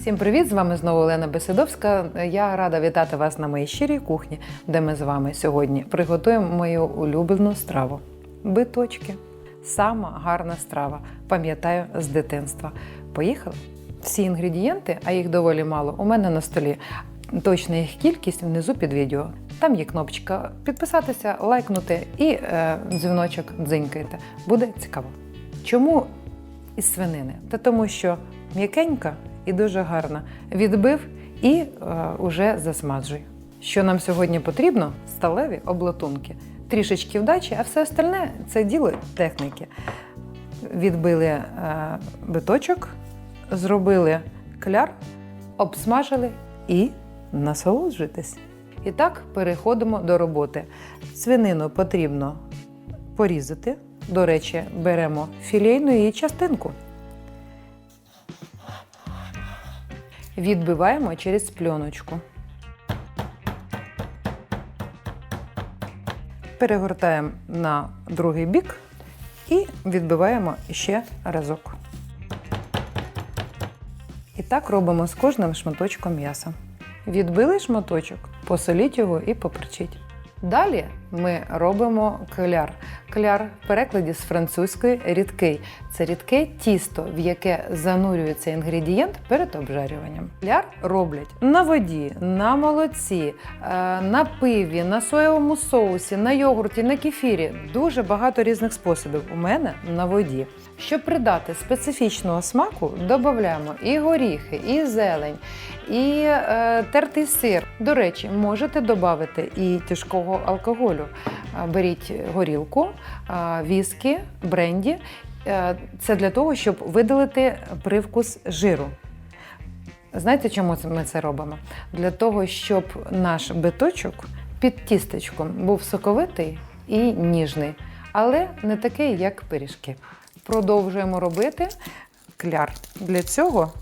Всім привіт! З вами знову Олена Беседовська. Я рада вітати вас на моїй щирій кухні, де ми з вами сьогодні приготуємо мою улюблену страву биточки. Сама гарна страва. Пам'ятаю з дитинства. Поїхали? Всі інгредієнти, а їх доволі мало, у мене на столі. Точна їх кількість внизу під відео. Там є кнопочка підписатися, лайкнути і е, дзвіночок дзинькайте. Буде цікаво. Чому із свинини? Та тому, що м'якенька і дуже гарна. Відбив і е, уже засмаджуй. Що нам сьогодні потрібно? Сталеві облатунки. Трішечки вдачі, а все остальне це діло техніки. Відбили е, биточок, зробили кляр, обсмажили і насолоджуйтесь. І так переходимо до роботи. Свинину потрібно порізати. До речі, беремо філейну її частинку. Відбиваємо через пленочку. Перегортаємо на другий бік і відбиваємо ще разок. І так робимо з кожним шматочком м'яса. Відбили шматочок, посоліть його і поперчіть. Далі ми робимо кляр. Кляр в перекладі з французької рідкий. Це рідке тісто, в яке занурюється інгредієнт перед обжарюванням. Кляр роблять на воді, на молоці, е, на пиві, на соєвому соусі, на йогурті, на кефірі. Дуже багато різних способів. У мене на воді. Щоб придати специфічного смаку, додаємо і горіхи, і зелень, і е, тертий сир. До речі, можете додати і тяжкого алкоголю. Е, Беріть горілку, е, віскі, бренді. Е, Це для того, щоб видалити привкус жиру. Знаєте, чому ми це робимо? Для того, щоб наш биточок під тістечком був соковитий і ніжний, але не такий, як пиріжки. Продовжуємо робити кляр. Для цього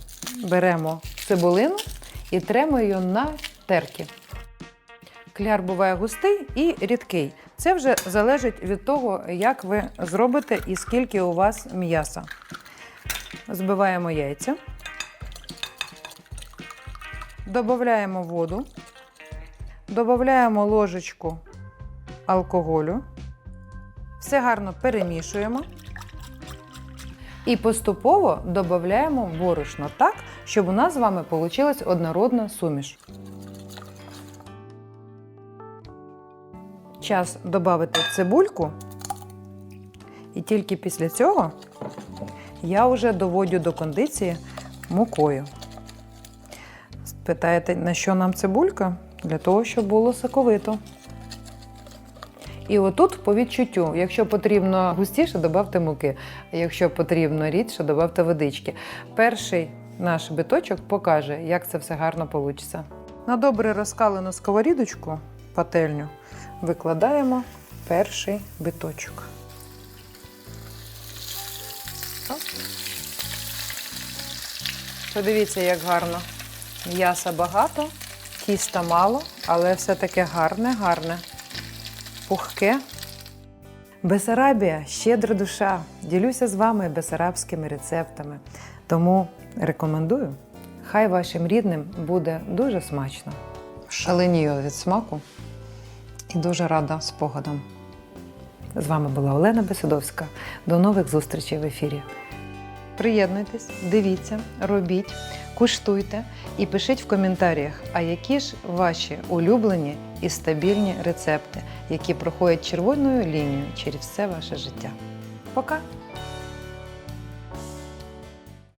беремо цибулину і тремо її на терки. Кляр буває густий і рідкий. Це вже залежить від того, як ви зробите і скільки у вас м'яса. Збиваємо яйця. Додаємо воду, додаємо ложечку алкоголю, все гарно перемішуємо і поступово додаємо борошно так, щоб у нас з вами вийшла однородна суміш. Час додати цибульку, і тільки після цього я вже доводю до кондиції мукою. Питаєте, на що нам цибулька? Для того, щоб було соковито. І отут по відчуттю, якщо потрібно густіше, додавте муки. Якщо потрібно рідше, додавте водички. Перший наш биточок покаже, як це все гарно вийде. На добре розкалену сковорідочку, пательню, викладаємо перший биточок. Подивіться, як гарно. М'яса багато, тіста мало, але все таке гарне, гарне, пухке. Бесарабія щедра душа. Ділюся з вами бесарабськими рецептами. Тому рекомендую. Хай вашим рідним буде дуже смачно. Шаленію від смаку і дуже рада спогадам. З вами була Олена Бесидовська. До нових зустрічей в ефірі. Приєднуйтесь, дивіться, робіть, куштуйте і пишіть в коментарях, а які ж ваші улюблені і стабільні рецепти, які проходять червоною лінією через все ваше життя. Пока!